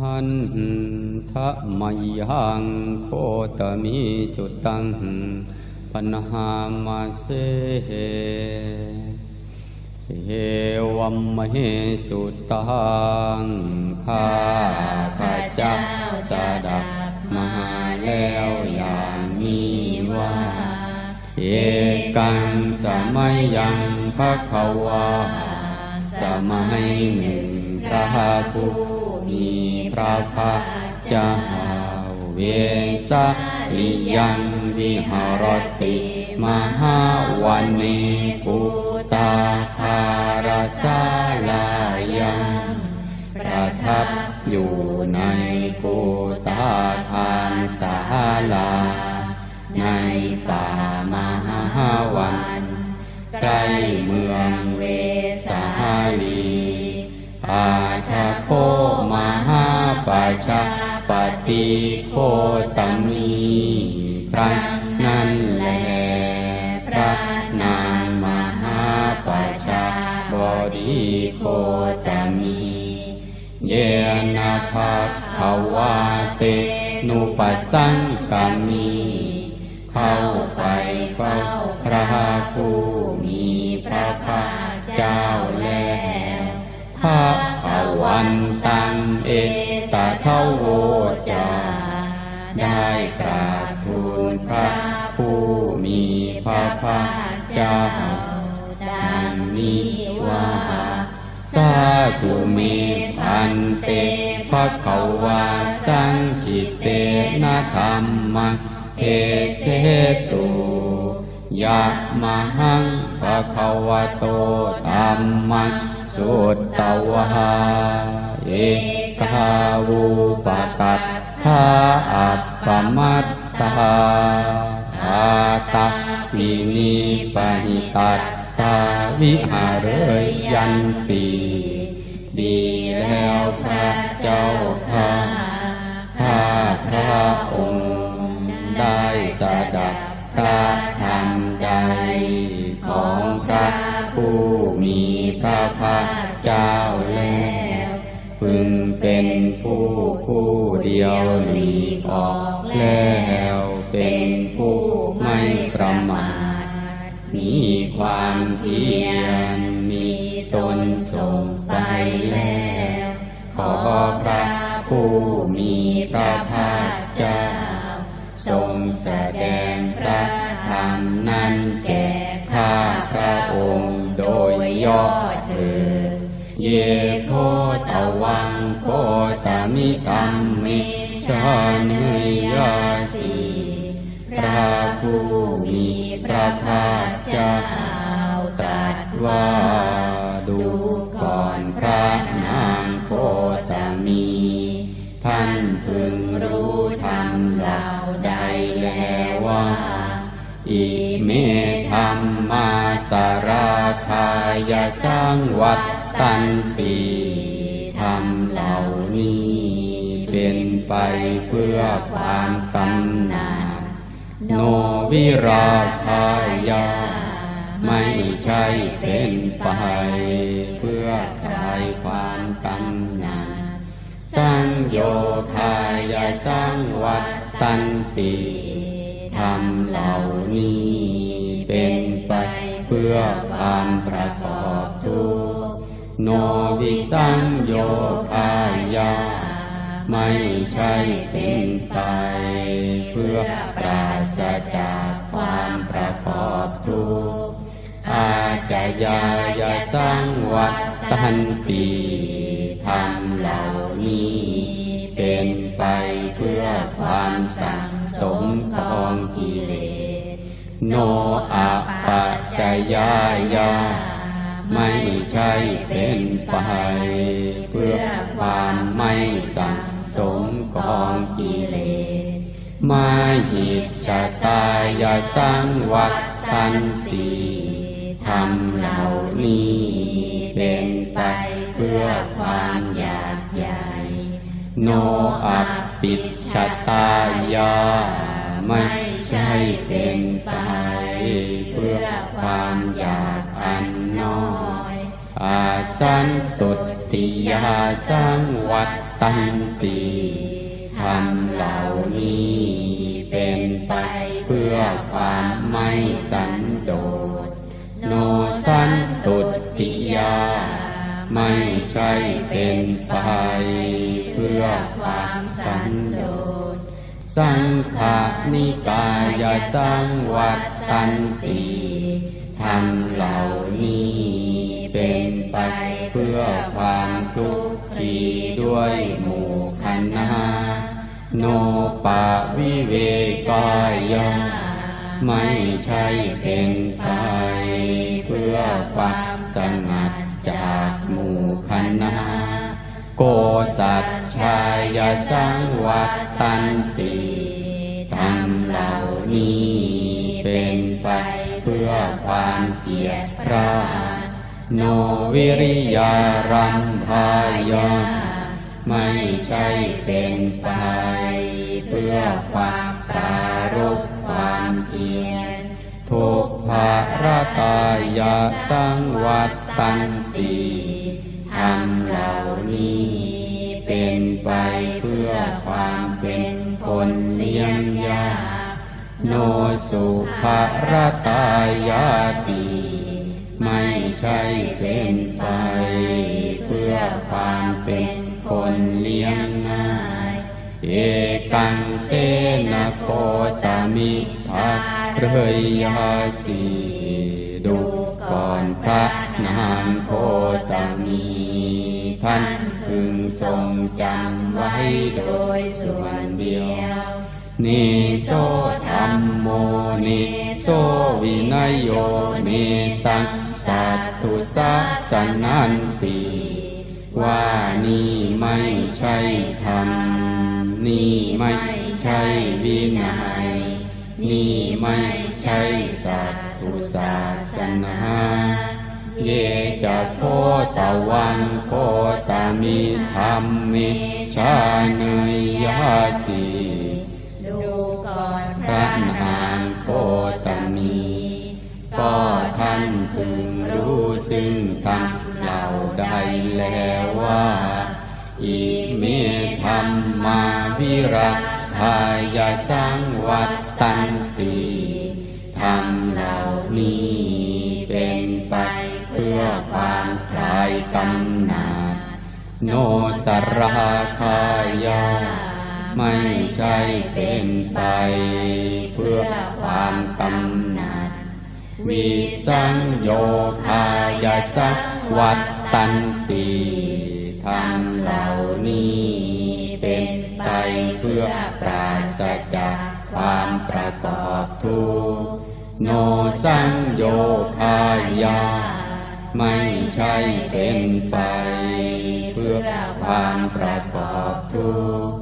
หันทะมยังโคตมิสุตังปนหามาเสเอวัมมเหสุตังข้าพระเจ้าสดับมาแล้วอย่างนี้ว่า เอกังสมัยยังพระขาวาสมัยหนึ่งพระผู้ มีพระภาคเจ้าเวสาลิยังวิหารติ มหาวันนีปุตตาคารสาลายังประทับอยู่ในกุตาทานสาลา ในป่ามหาวันใกล้ ปิโคตมีพระนั่นแลพระนางมหาปาชาบดีโคตมี เยนะภาควาเตนุปัสสังกามีเข้าไปเฝ้าพระผู้มีพระภาคเจ้าแล้วพระขวันตังเอ ตเทโวจาได้กราบทูลพระผู้มีพระภาคเจ้าดังนี้ว่าสาธุเมพันเตภะคะวาสังคิเตนะธรรมเทเสตุยะมหังภะคะวะโตธรรมสุตตวาเอ กาวุปกัตถาอัปปมัตตาอาตาปินิปหิตัตตาวิหารเรยยันปีดีแล้วพระเจ้าข้าข้าพระองค์ได้สดับพระธรรมใด ของพระผู้มีพระภาคเจ้า ยวหลีกออกแล้วเป็นผู้ไม่ประมาท มีความเพียรมีตนส่งไปแล้ว ขอพระผู้มีพระภาคเจ้า ทรงแสดงพระธรรมนั้นแก่ข้าพระองค์โดยย่อเถิดเยโคตวังโคตมิธรรมิ ชานุยาสีพระผู้มีพระภาคเจ้าตรัสว่าดูก่อนพระนางโคตมี ท่านพึงรู้ธรรมเหล่าใดแล้วว่า อิเมธรรมมาสาราคายสังวัตตัน ไปเพื่อความกำหนัดโนวิราคายา ไม่ใช่เป็นไปเพื่อคลายความกำหนัดสังโยคายาสังวัตตันติธรรมเหล่านี้เป็นไปเพื่อความประกอบทุกโนวิสังโยค ไม่ใช่เป็นไป เพื่อปราศจากความประกอบทุกข์อาจยายาสร้างวัตตันตีธรรมเหล่านี้ เป็นไปเพื่อความสั่งสมของกิเลสโนอัปปัจจยายาไม่ใช่เป็นไป เพื่อความไม่สั่ง สมกองกิเลสมาหิตชตายาสังวัตตันติธรรมเหล่านี้เป็นไปเพื่อความอยากใหญ่ โนอัปปิชชตายาไม่ใช่เป็นไปเพื่อความอยากอันน้อย อาสันตุ ติยาสังวัตตันติธรรมเหล่านี้เป็นไปเพื่อความไม่สันโดษ โนสันตุติยา ไม่ใช่เป็นไปเพื่อความสันโดษ สังขานิกายสังวัตตันติธรรมเหล่านี้ เป็นไปเพื่อความคลุกคลีด้วยหมู่คณะโนปะวิเวกายะไม่ใช่เป็นไปเพื่อความสงัดจากหมู่คณะโกสัจชายสังวัตตันติธรรมเหล่านี้เป็นไปเพื่อความเกียรติคร้า โนวิริยารัมภายา ไม่ใช่เป็นไป เพื่อความปรารบความเพียรทุกภารตายาสังวัตตันติธรรมเหล่านี้ เป็นไปเพื่อความเป็นคนเลี้ยงยาโนสุภารตายาติ ใช่เป็นไป เพื่อความเป็นคนเลี้ยงง่าย เอกังเสนาโคตามิทักเรยยาสีดูก่อนพระนางโคตามี ท่านพึงทรงจำไว้โดยส่วนเดียวนิโสธรรมโมนิโสวินยโยเนตัง สันันติว่านี่ไม่ใช่ธรรม นี่ไม่ใช่วินัย นี่ไม่ใช่สัตตุศาสนาเยจะโคตะวังโคตามิธรรมมิชาเนยยาสีดูก่อนพระนางโคตมี ก็ท่านพึงรู้ ซึ่งธรรมเหล่าใดแล้วว่า อิเมธรรมมาวิรัทายาสังวัตตันติธรรมเหล่านี้เป็นไปเพื่อความคลายกำหนัดโนสราคายาไม่ใช่เป็นไปเพื่อความกำหนัด วิสังโยคายาสักวัตตันติธรรมเหล่านี้เป็นไปเพื่อปราศจากความประกอบทุกข์โนสังโยคายา ไม่ใช่เป็นไปเพื่อความประกอบทุกข์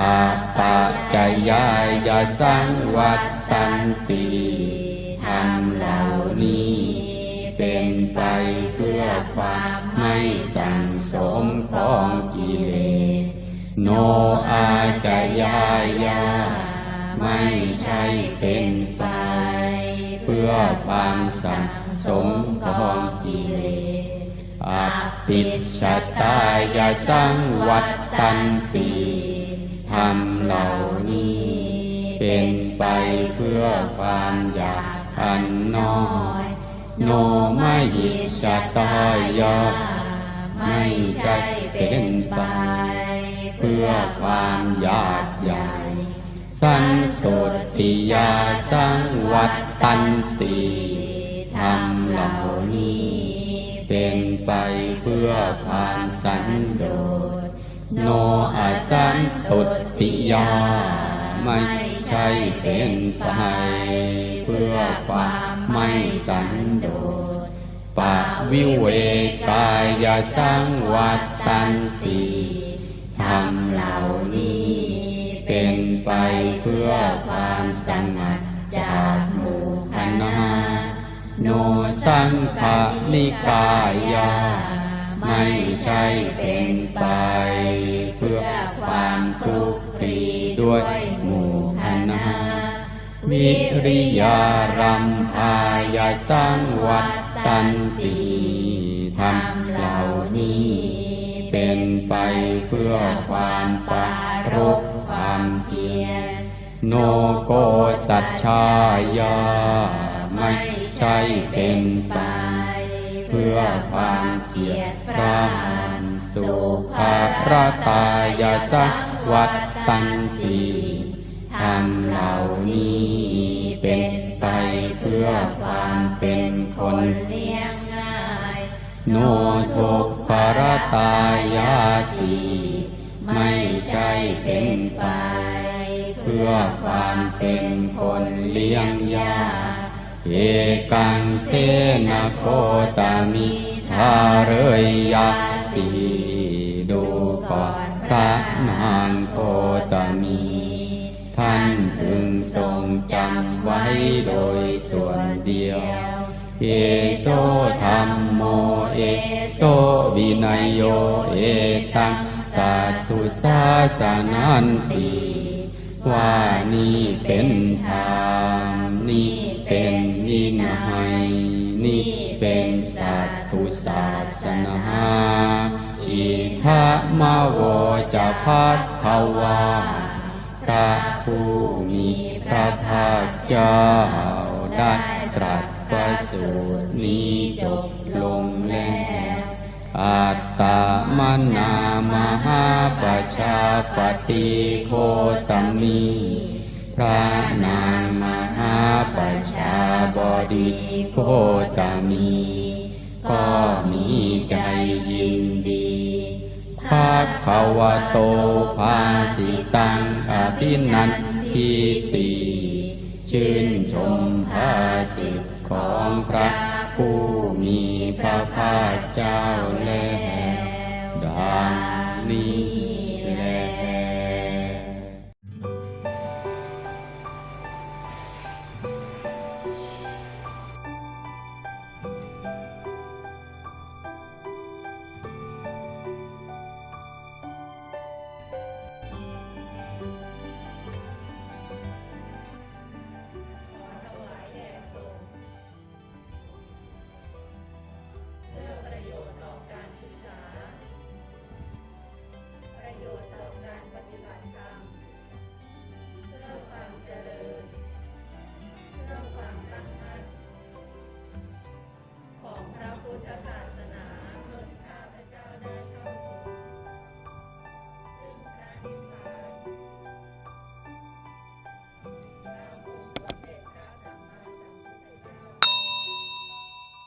อาปะจายายาสังวัตตันติ ไปเพื่อความไม่สั่งสมของกิเลส โนอาจายายา ไม่ใช่เป็นไป เพื่อความสั่งสมของกิเลสอปิดชะตายาสังวัตตันติธรรมเหล่านี้ เป็นไปเพื่อความอยากอันน้อย โนไม่หิชะตายาไม่ใช่เป็นไป เพื่อความอยากใหญ่ สันตุติยาสังวัตตันติธรรมเหล่านี้ เป็นไปเพื่อความสันโดษโนอาสันตุติยา ไม่ใช่เป็นไป เพื่อความ ไม่สันโดษปะวิเวกายสังวัตตันติธรรมเหล่านี้ เป็นไปเพื่อความสงัดจากหมู่คณะโนสังขนิกายา ไม่ใช่เป็นไป เพื่อความคลุกคลีด้วย วิริยารัมพายาสังวัตตันติธรรมเหล่านี้ เป็นไปเพื่อความปรารบความเพียรโนโกสัจชายา ไม่ใช่เป็นไป เพื่อความเกียรติคร้านสุภาพรตายาสัวัตตันติ ทำเหล่านี้เป็นไปเพื่อความเป็นคนเลี้ยงง่าย โนทุกขารตายาติไม่ใช่เป็นไป เพื่อความเป็นคนเลี้ยงยากเอกังเสนโคตามิทาเรยยาสีดูก่อนพระนางโคตามี ท่านพึงทรงจำไว้โดยส่วนเดียว เอโซธรรมโมเอโซวินัยโยเอตังสัตุสาสนันติว่านี่เป็นธรรมนี่เป็นวินัยนี่เป็นสัตุศาสนาอิทะมะโวจะพัดภาวา พระผู้มีพระภาคเจ้าได้ตรัสประสูตรนี้จบลงแล้วอัตตมนามหาปชาปฏิโคตมีพระนางมหาปชาบดีโคตมีก็มี ภาควะโตภาสิตังอภินันทิติชื่นชมภาสิทธิ์ของพระผู้มีพระภาคเจ้าแล้วดังนี้